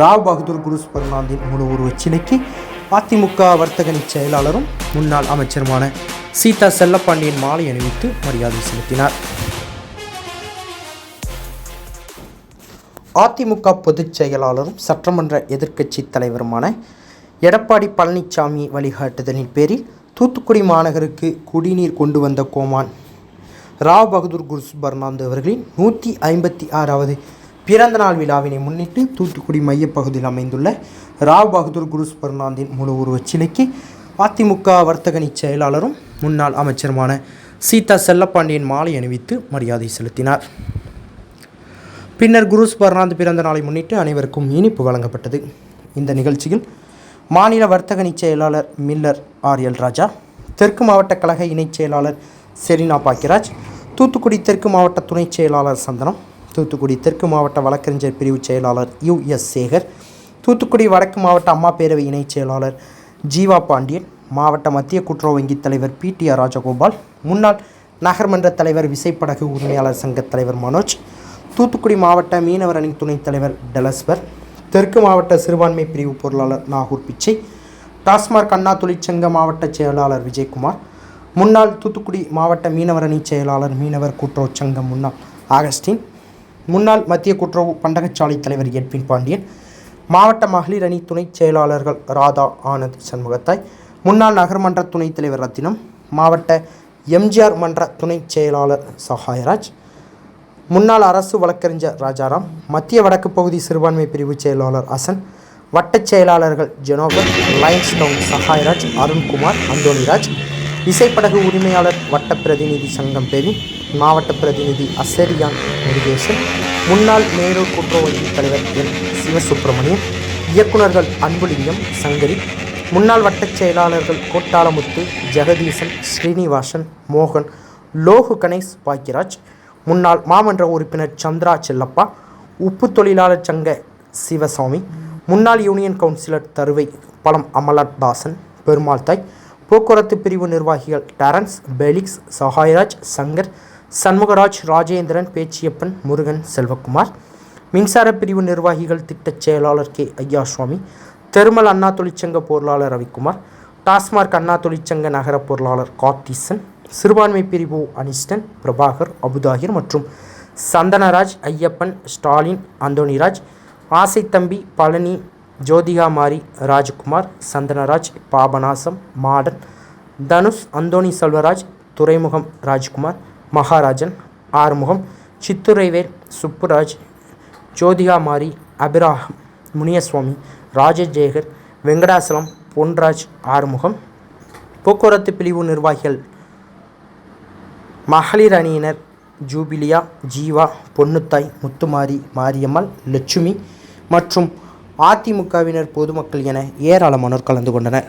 ராவ் பகதூர் குருஸ் பர்னாந்தின் முழு உருவச் சிலைக்கு அதிமுக வர்த்தகணி செயலாளரும் முன்னாள் அமைச்சருமான சீதா செல்லப்பாண்டியன் மாலை அணிவித்து மரியாதை செலுத்தினார். அதிமுக பொதுச் செயலாளரும் சட்டமன்ற எதிர்க்கட்சி தலைவருமான எடப்பாடி பழனிசாமி வழிகாட்டுதலின் பேரில் தூத்துக்குடி மாநகருக்கு குடிநீர் கொண்டு வந்த கோமான் ராவ் பகதூர் குருஸ் பர்னாந்து அவர்களின் நூற்றி ஐம்பத்தி ஆறாவது பிறந்தநாள் விழாவினை முன்னிட்டு தூத்துக்குடி மையப்பகுதியில் அமைந்துள்ள ராவ் பகதூர் குருஸ் பர்னாந்தின் முழு உருவச் சிலைக்கு அதிமுக வர்த்தகணி செயலாளரும் முன்னாள் அமைச்சருமான சீதா செல்லப்பாண்டியன் மாலை அணிவித்து மரியாதை செலுத்தினார். பின்னர் குருஸ் பர்னாந்த் பிறந்த நாளை முன்னிட்டு அனைவருக்கும் இனிப்பு வழங்கப்பட்டது. இந்த நிகழ்ச்சியில் மாநில வர்த்தகணி செயலாளர் மில்லர் ஆர் எல் ராஜா தெற்கு மாவட்ட கழக இணைச் செயலாளர் செரினா பாக்கியராஜ் தூத்துக்குடி தெற்கு மாவட்ட துணைச் செயலாளர் சந்தனம் தூத்துக்குடி தெற்கு மாவட்ட வழக்கறிஞர் பிரிவு செயலாளர் யு. எஸ். சேகர் தூத்துக்குடி வடக்கு மாவட்ட அம்மா பேரவை இணைச் செயலாளர் ஜீவா பாண்டியன் மாவட்ட மத்திய கூட்டுறவு வங்கி தலைவர் பி. டி. ஆர். ராஜகோபால் முன்னாள் நகர்மன்ற தலைவர் விசைப்படகு உரிமையாளர் சங்க தலைவர் மனோஜ் தூத்துக்குடி மாவட்ட மீனவர் அணி துணைத் தலைவர் டெலஸ்வர் தெற்கு மாவட்ட சிறுபான்மை பிரிவு பொருளாளர் நாகூர் பிச்சை டாஸ்மார்க் அண்ணா தொழிற்சங்க மாவட்ட செயலாளர் விஜயகுமார் முன்னாள் தூத்துக்குடி மாவட்ட மீனவர் அணி செயலாளர் மீனவர் கூட்டுறவு சங்கம் முன்னாள் ஆகஸ்டின் முன்னாள் மத்திய குற்றவு பண்டகச்சாலை தலைவர் எட்வின் பாண்டியன் மாவட்ட மகளிர் அணி துணைச் செயலாளர்கள் ராதா ஆனந்த் சண்முகத்தாய் முன்னாள் நகர்மன்ற துணைத் தலைவர் ரத்தினம் மாவட்ட எம்ஜிஆர் மன்ற துணைச் செயலாளர் சகாயராஜ் முன்னாள் அரசு வழக்கறிஞர் ராஜாராம் மத்திய வடக்கு பகுதி சிறுபான்மை பிரிவு செயலாளர் அசன் வட்டச் செயலாளர்கள் ஜெனோபர் லயன்ஸ் டவுன் சகாயராஜ் அருண்குமார் அந்தோணிராஜ் இசைப்படகு உரிமையாளர் வட்ட பிரதிநிதி சங்கம் பேரி மாவட்ட பிரதிநிதி அசரியான் முருகேசன் முன்னாள் மேலூர் கூட்டுறவு தலைவர் என். சிவசுப்பிரமணியன் இயக்குநர்கள் அன்புலிங்கம் சங்கரி முன்னாள் வட்டச் செயலாளர்கள் கோட்டாலமுத்து ஜெகதீசன் ஸ்ரீனிவாசன் மோகன் லோகு கணேஷ் பாக்கியராஜ் முன்னாள் மாமன்ற உறுப்பினர் சந்திரா செல்லப்பா உப்பு தொழிலாளர் சங்க சிவசாமி முன்னாள் யூனியன் கவுன்சிலர் தருவை பழம் அமலத் தாசன் பெருமாள் தாய் போக்குவரத்து பிரிவு நிர்வாகிகள் டரன்ஸ் பெலிக்ஸ் சஹாயராஜ் சங்கர் சண்முகராஜ் ராஜேந்திரன் பேச்சியப்பன் முருகன் செல்வகுமார் மின்சார பிரிவு நிர்வாகிகள் திட்டச் செயலாளர் கே. ஐயாசுவாமி தெருமல் அண்ணா தொழிற்சங்க பொருளாளர் ரவிக்குமார் டாஸ்மார்க் அண்ணா தொழிற்சங்க நகர பொருளாளர் கார்த்திசன் சிறுபான்மை பிரிவு அனிஸ்டன் பிரபாகர் அபுதாகிர் மற்றும் சந்தனராஜ் ஐயப்பன் ஸ்டாலின் அந்தோணிராஜ் ஆசைத்தம்பி பழனி ஜோதிகா மாரி ராஜ்குமார் சந்தனராஜ் பாபநாசம் மாடன் தனுஷ் அந்தோணி செல்வராஜ் துறைமுகம் ராஜ்குமார் மகாராஜன் ஆறுமுகம் சித்துரைவேல் சுப்புராஜ் ஜோதிகா மாரி அபிராகம் முனியசுவாமி ராஜஜேகர் வெங்கடாசலம் பொன்ராஜ் ஆறுமுகம். போக்குவரத்து பிரிவு நிர்வாகிகள் மகளிர் அணியினர் ஜூபிலியா ஜீவா பொன்னுத்தாய் முத்துமாரி மாரியம்மாள் லட்சுமி மற்றும் அதிமுகவினர் பொதுமக்கள் என ஏராளமானோர் கலந்து கொண்டனர்.